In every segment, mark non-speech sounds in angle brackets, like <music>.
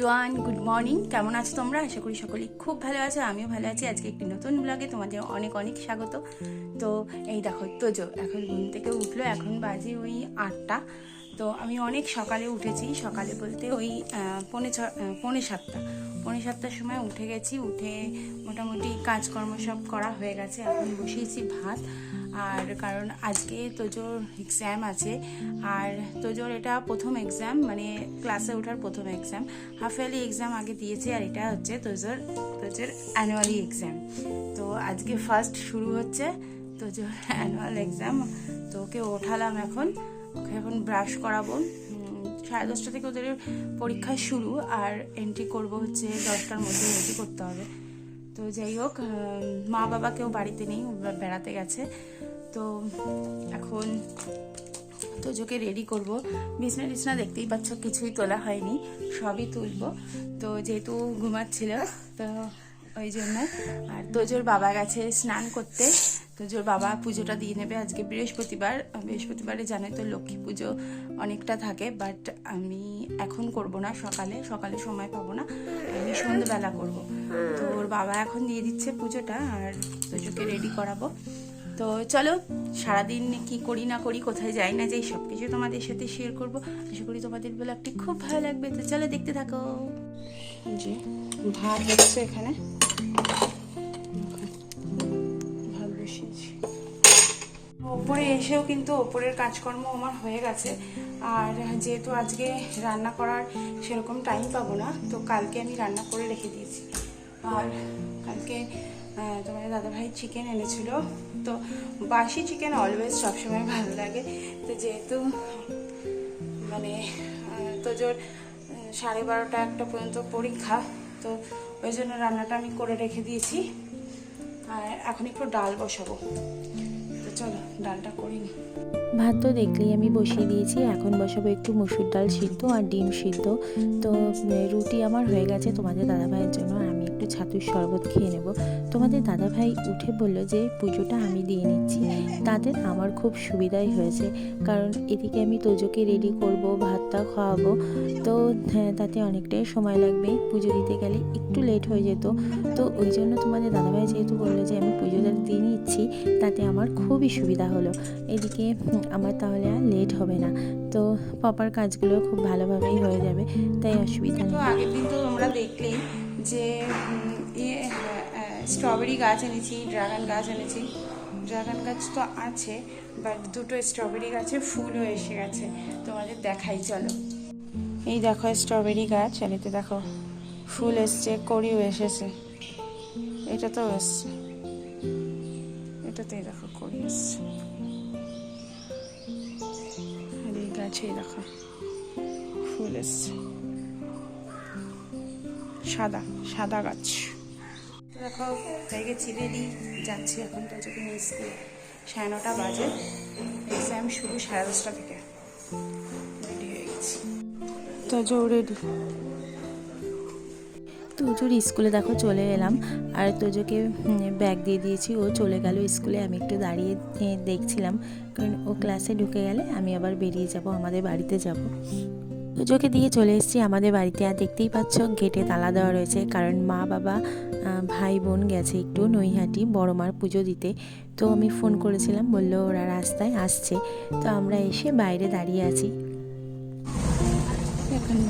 Everyone good morning কেমন আছো তোমরা? আশা করি সকলেই খুব ভালো আছো, আমিও ভালো আছি। আজকে একটি নতুন ব্লগে তোমাদের অনেক অনেক স্বাগত। তো এই দেখো, তোজো, এখন ঘুম থেকে উঠল, এখন বাজে ওই আটটা। তো আমি অনেক সকালে উঠেছি। সকালে বলতে ওই পৌনে ছ পৌনে সাতটা। পৌনে সাতটার সময় উঠে গেছি, উঠে মোটামুটি কাজকর্ম সব করা হয়ে গেছে। এখন বসিয়েছি ভাত। আর কারণ আজকে তোজোর এক্সাম আছে। আর তোজোর এটা প্রথম এক্সাম মানে ক্লাসে ওঠার প্রথম এক্সাম হাফ ইয়ারলি এক্সাম আগে দিয়েছে, আর এটা হচ্ছে তোজোর তোজোর অ্যানুয়ালি এক্সাম তো আজকে ফার্স্ট শুরু হচ্ছে তোজোর <laughs> অ্যানুয়াল এক্সাম তো ওকে ওঠালাম এখন। ওকে এখন ব্রাশ করাবো। সাড়ে দশটা থেকে ওদের পরীক্ষা শুরু আর এন্ট্রি করব হচ্ছে দশটার মধ্যে এন্ট্রি করতে হবে। তো যাই হোক মা বাবা কেউ বাড়িতে নেই বেড়াতে গেছে। তো এখন তোজোকে রেডি করব। বিছনা টিছনা দেখতেই পাচ্ছ, কিছুই তোলা হয়নি, সবই তুলবো। তো যেহেতু ঘুমাচ্ছিল, তো ওই জন্য। আর তোজোর বাবা গেছে স্নান করতে। তোজোর বাবা পুজোটা দিয়ে নেবে আজকে বৃহস্পতিবার বৃহস্পতিবারে জানে তো লক্ষ্মী পুজো অনেকটা থাকে বাট আমি এখন করব না সকালে সকালে সময় পাবো না, আমি সন্ধ্যেবেলা করব। তো ওর বাবা এখন দিয়ে দিচ্ছে পুজোটা আর তোজোকে রেডি করাবো। তো চলো, সারাদিন কি করি না করি কোথায় যাই না যাই সব কিছু তোমাদের সাথে শেয়ার করব। আশা করি তোমাদের ব্লগটি খুব ভালো লাগবে, তো চলো দেখতে থাকো। জি, ভাত হচ্ছে এখানে। ওপরে এসেও কিন্তু ওপরের কাজকর্ম আমার হয়ে গেছে। আর যেহেতু আজকে রান্না করার সেরকম টাইম পাবো না তো কালকে আমি রান্না করে রেখে দিয়েছি। আর কালকে তোমার দাদাভাই চিকেন এনেছিল। তো বাসি চিকেন অলওয়েজ সবসময় ভালো লাগে। তো যেহেতু মানে তোজোর আহ, সাড়ে বারোটা একটা পর্যন্ত পরীক্ষা তো ওই জন্য রান্নাটা আমি করে রেখে দিয়েছি। আর এখন একটু ডাল বসাবো। তো চলো, ডালটা ভাত তো দেখলেই আমি বসিয়ে দিয়েছি, এখন বসাবো একটু মুসুর ডাল সিদ্ধ আর ডিম সিদ্ধ। তো রুটি আমার হয়ে গেছে তোমাদের দাদাভাইয়ের জন্য আর ছাতুর শরবত খেয়ে নেব। তোমাদের দাদাভাই উঠে বলল যে পুজোটা আমি দিয়ে নিচ্ছি। তাদের আমার খুব সুবিধাই হয়েছে কারণ এদিকে আমি তোজোকে রেডি করব ভাতটা খাওয়াবো। তো হ্যাঁ, তাতে অনেকটাই সময় লাগবে। পুজো দিতে গেলে একটু লেট হয়ে যেত। তো ওই জন্য তোমাদের দাদাভাই যেহেতু বলল যে আমি পুজোটা দিয়ে নিচ্ছি তাতে আমার খুবই সুবিধা হলো। এদিকে আমার তাহলে আর লেট হবে না। তো পাপার কাজগুলো খুব ভালোভাবেই হয়ে যাবে তাই অসুবিধা তো নেই। আগের দিন তো তোমরা দেখলেই যে ইয়ে স্ট্রবেরি গাছ এনেছি ড্রাগন গাছ এনেছি। ড্রাগন গাছ তো আছে বাট দুটো স্ট্রবেরি গাছে ফুলও এসে গেছে। তোমাদের দেখাই, চলো। এই দেখো স্ট্রবেরি গাছ এতে দেখো, ফুল এসছে, কড়িও এসেছে। এটা তো এসছে। এটাতেই দেখো, কড়ি এসছে। আর এই গাছেই দেখো, ফুল এসছে। সাদা সাদা গাছ। দেখো হয়ে গেছি রেডি যাচ্ছি এখন তো চোখে নিয়ে স্কুলে। সাড়ে নটা বাজে। এক্সাম শুরু সাড়ে দশটা থেকে। রেডি হয়ে গেছি। তো রেডি তোজোর স্কুলে দেখো চলে এলাম। আর তোজোকে ব্যাগ দিয়ে দিয়েছি। ও চলে গেল স্কুলে। আমি একটু দাঁড়িয়ে দেখছিলাম। কারণ ও ক্লাসে ঢুকে গেলে আমি আবার বেরিয়ে যাব আমাদের বাড়িতে যাব। তোজোকে দিয়ে চলে এসেছি। আমাদের বাড়িতে আর দেখতেই পাচ্ছ গেটে তালা দেওয়া রয়েছে। কারণ মা বাবা ভাই বোন গেছে একটু নৈহাটি বড় মার পুজো দিতে। তো আমি ফোন করেছিলাম বলল ওরা রাস্তায় আসছে। তো আমরা এসে বাইরে দাঁড়িয়ে আছি।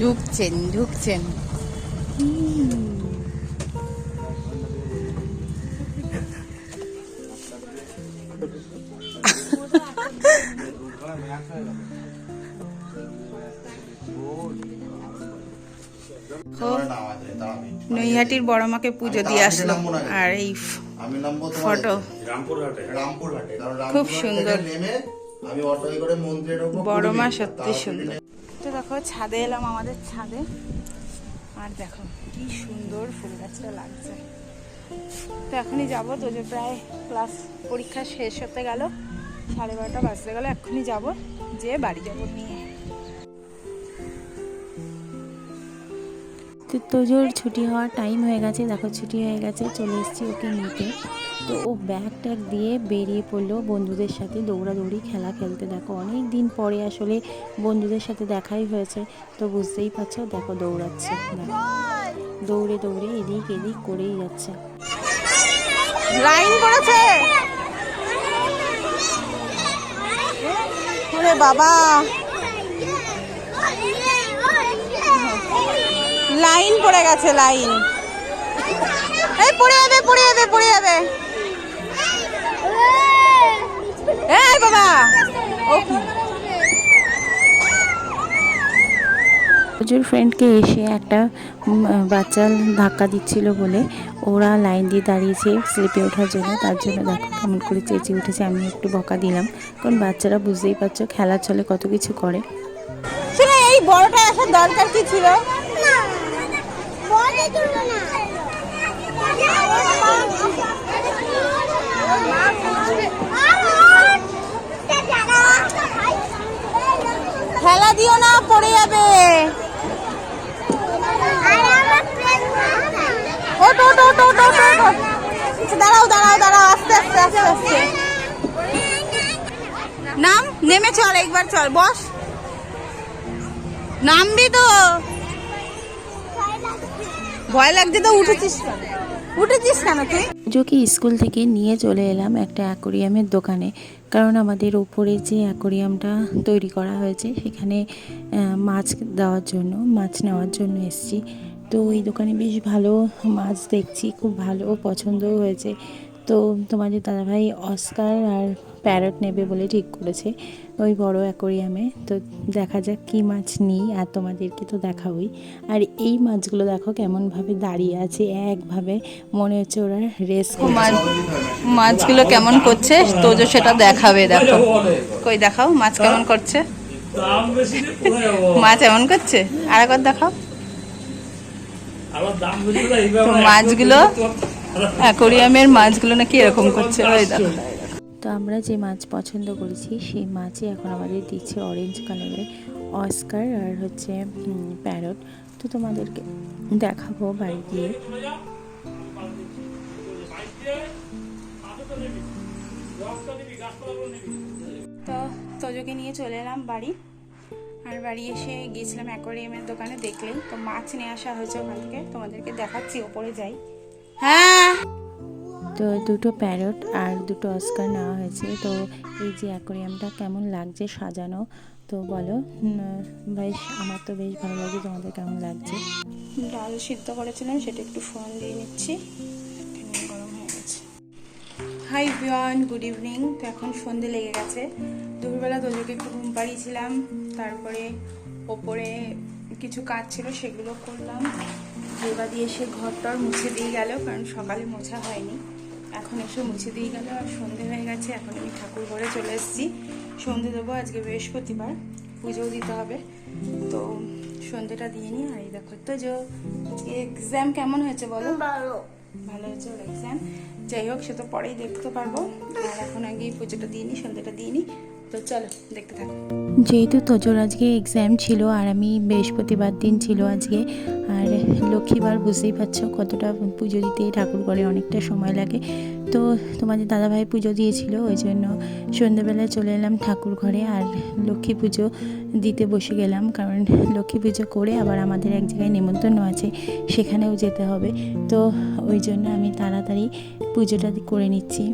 ঢুকছেন ঢুকছেন। <laughs> নৈহাটির বড় মাকে পুজো দিয়ে আসলো। আর এই ফটো খুব সুন্দর। থেকে নেমে আমি অটোয় করে মন্দিরে ঢুকবো বড় মা সত্যি সুন্দর। তো দেখো ছাদে এলাম আমাদের ছাদে। আর দেখো কি সুন্দর ফুল গাছটা লাগছে। তো এখনই যাব তো যে প্রায় ক্লাস পরীক্ষা শেষ হতে গেল সাড়ে বারোটা বাজতে গেল এখনই যাব যে বাড়ি যাব নিয়ে। তো তোজোর ছুটি হওয়ার টাইম হয়ে গেছে, দেখো ছুটি হয়ে গেছে, চলে এসেছি ওকে নিতে। তো ও ব্যাগ ট্যাগ দিয়ে বেরিয়ে পড়ল বন্ধুদের সাথে দৌড়াদৌড়ি, খেলা খেলতে। দেখো অনেক দিন পরে আসলে বন্ধুদের সাথে দেখাই হয়েছে, তো বুঝতেই পারছ, দেখো দৌড়াচ্ছে। দৌড়ে দৌড়ে এদিক এদিক করেই যাচ্ছে। লাইন পড়েছে বাবা! লাইন পড়ে গেছে লাইন। এই পড়ে যাবে পড়ে যাবে পড়ে যাবে। এই বাবা কি? ফ্রেন্ডকে এসে একটা বাচ্চা ধাক্কা দিচ্ছিল বলে ওরা লাইন দিয়ে দাঁড়িয়েছে স্লিপে ওঠার জন্য। তার জন্য দেখো কেমন করে চেঁচিয়ে উঠেছে আমি একটু বকা দিলাম। কারণ বাচ্চারা বুঝতেই পারছ খেলার চলে কত কিছু করে। এই বড়টা আসার দরকার কি ছিল? খেলা দিও না পড়ে যাবে। আচ্ছা, দাঁড়াও দাঁড়াও দাঁড়াও আস্তে আস্তে আস্তে আস্তে। নাম নেমে চল একবার চল বস। নামবি তো। ভয় লাগছে তো, উঠেছিস উঠেছিস কেন তুই? যোকে, স্কুল থেকে নিয়ে চলে এলাম একটা অ্যাকোরিয়ামের দোকানে। কারণ আমাদের ওপরে যে অ্যাকোরিয়ামটা তৈরি করা হয়েছে, সেখানে মাছ দেওয়ার জন্য, মাছ নেওয়ার জন্য এসেছি। তো এই দোকানে বেশ ভালো মাছ দেখছি, খুব ভালো পছন্দও হয়েছে। তো তোমাদের দাদাভাই অস্কার আর প্যারট নেবে বলে ঠিক করেছে ওই বড় অ্যাকোরিয়ামে। তো দেখা যাক কী মাছ নিই আর তোমাদেরকে তো দেখাবই। আর এই মাছগুলো দেখো কেমনভাবে দাঁড়িয়ে আছে একভাবে মনে হচ্ছে ওরা রেস মাছ মাছগুলো কেমন করছে তোজো সেটা দেখাবে দেখো। কই দেখাও মাছ কেমন করছে? মাছ এমন করছে? আর একবার দেখাও। তো মাছগুলো অ্যাকোরিয়ামের মাছগুলো নাকি এরকম করছে? ওই দেখো। তো আমরা যে মাছ পছন্দ করেছি, সেই মাছই এখন আমাদের দিচ্ছে অরেঞ্জ কালারের অস্কার আর হচ্ছে প্যারট তো তোমাদেরকে দেখাবো বাড়ি গিয়ে। তো তোজোকে নিয়ে চলে এলাম বাড়ি। আর বাড়ি এসে গিয়েছিলাম অ্যাকোরিয়ামের দোকানে দেখলেই। তো মাছ নিয়ে আসা হয়েছে ওখান থেকে। তোমাদেরকে দেখাচ্ছি, ওপরে যাই। হ্যাঁ। তো দুটো প্যারট আর দুটো অস্কার নেওয়া হয়েছে। তো এই যে অ্যাকোরিয়ামটা কেমন লাগছে সাজানো, তো বলো। বেশ, আমার তো বেশ ভালো লাগে তোমাদের কেমন লাগছে? ডাল সিদ্ধ করেছিলাম, সেটা একটু ফোন দিয়ে নিচ্ছি। গরম হয়ে গেছে। হাই বিয়ন গুড ইভিনিং তো এখন সন্ধে লেগে গেছে। দুপুরবেলা তোদেরকে একটু ঘুম পাড়িয়েছিলাম, তারপরে ওপরে কিছু কাজ ছিল, সেগুলো করলাম। দেবা দিয়ে এসে ঘরটার মুছে দিয়ে গেল, কারণ সকালে মোছা হয়নি। এখন এসে মুছে দিয়ে গেল আর সন্ধে হয়ে গেছে এখন আমি ঠাকুর ঘরে চলে এসেছি। সন্ধে দেবো আজকে বৃহস্পতিবার পুজোও দিতে হবে। তো সন্ধেটা দিয়ে নিই আর এই দেখো তো যে এক্সাম কেমন হয়েছে বলো? ভালো। ভালো হয়েছে ওর এক্সাম যাই হোক সে তো পরেই দেখতে পারব। আর এখন আগে পুজোটা দিয়ে নিই সন্ধেটা দিয়ে নিই। তো চলো দেখতে থাকো। যেহেতু তোজোর আজকে এক্সাম ছিল আর আমি বৃহস্পতিবার দিন ছিল আজকে আর লক্ষ্মীবার বুঝতেই পারছ কতটা পুজো দিতে ঠাকুর করে অনেকটা সময় লাগে। তো তোমাদের দাদাভাই পুজো দিয়েছিল, ওই জন্য সন্ধ্যেবেলায় চলে এলাম ঠাকুর ঘরে আর লক্ষ্মী পুজো দিতে বসে গেলাম। কারণ লক্ষ্মী পুজো করে আবার আমাদের এক জায়গায় নেমন্তন্ন আছে, সেখানেও যেতে হবে। তো ওই জন্য আমি তাড়াতাড়ি পুজোটা করে নিচ্ছি।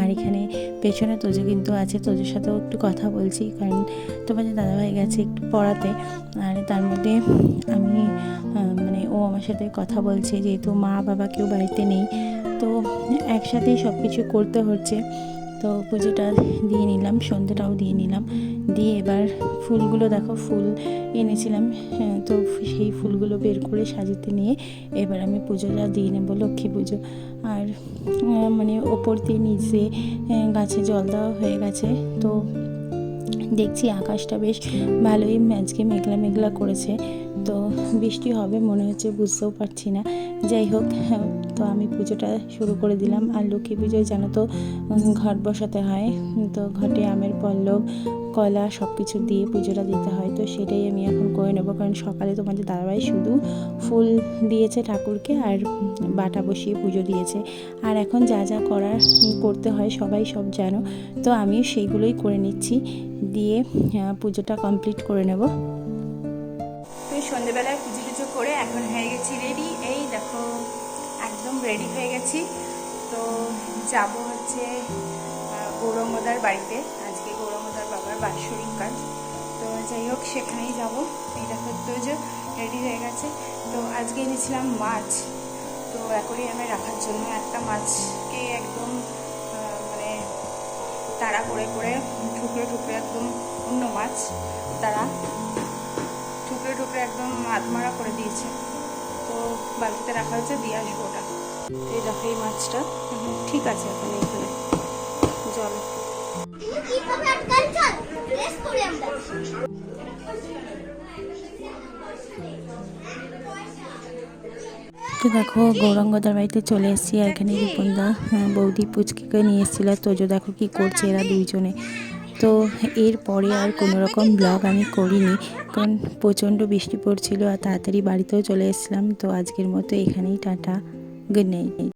আর এখানে পেছনে তোজো কিন্তু আছে, তোজোর সাথেও একটু কথা বলছি, কারণ তোমাদের দাদাভাই গেছে একটু পড়াতে। আর তার মধ্যে আমি মানে ও আমার সাথে কথা বলছে, যেহেতু মা বাবা কেউ বাড়িতে নেই তো একসাথেই সব কিছু করতে হচ্ছে। তো পুজোটা দিয়ে নিলাম সন্ধ্যেটাও দিয়ে নিলাম। দিয়ে এবার ফুলগুলো দেখো ফুল এনেছিলাম। হ্যাঁ, তো সেই ফুলগুলো বের করে সাজাতে নিয়ে এবার আমি পুজোটা দিয়ে নেব লক্ষ্মী পুজো। আর মানে ওপর দিয়ে নিচে গাছে জল দেওয়া হয়ে গেছে। তো দেখছি আকাশটা বেশ ভালোই আজকে মেঘলা মেঘলা করেছে। তো বৃষ্টি হবে মনে হচ্ছে বুঝতেও পারছি না। যাই হোক তো আমি পুজোটা শুরু করে দিলাম। আর লক্ষ্মী পুজোয় জানো তো ঘট বসাতে হয়। তো ঘটে আমের পল্লব, কলা সব কিছু দিয়ে পুজোটা দিতে হয়। তো সেটাই আমি এখন করে নেব। কারণ সকালে তোমাদের দাদাভাই শুধু ফুল দিয়েছে ঠাকুরকে আর বাটা বসিয়ে পুজো দিয়েছে। আর এখন যা যা করার করতে হয় সবাই সব জানো। তো আমিও সেইগুলোই করে নিচ্ছি। দিয়ে পুজোটা কমপ্লিট করে নেব। সন্ধেবেলায় পুজো টুজো করে এখন হয়ে গেছি রেডি। একদম রেডি হয়ে গেছি। তো যাব হচ্ছে গৌরঙ্গদার বাড়িতে। আজকে গৌরঙ্গদার বাবার বাৎসরিক কাজ। তো যাই হোক, সেখানেই যাব। এই দেখো, তো যে রেডি হয়ে গেছে। তো আজকে এনেছিলাম মাছ। তো অ্যাকোরিয়ামে রাখার জন্য একটা মাছকে একদম মানে তাড়া করে করে ঠুকরে ঠুকরে একদম অন্য মাছ তারা ঠুকরে ঠুকরে একদম আধমারা করে দিয়েছে। বালতিতে রাখা হচ্ছে দিয়ে আসব ওটা। এই দেখো এই মাছটা। ঠিক আছে এখন এইখানে। জল তো দেখো গৌরাঙ্গদার বাড়িতে চলে এসেছি এখানে রিপনদা হ্যাঁ, বৌদি পুচকিকে নিয়ে এসেছিল। তোজো দেখো কি করছে এরা দুইজনে। তো এরপরে আর কোনো রকম ব্লগ আমি করিনি। কারণ প্রচণ্ড বৃষ্টি পড়ছিল আর তাড়াতাড়ি বাড়িতেও চলে এসেছিলাম। তো আজকের মতো এখানেই টাটা। Good night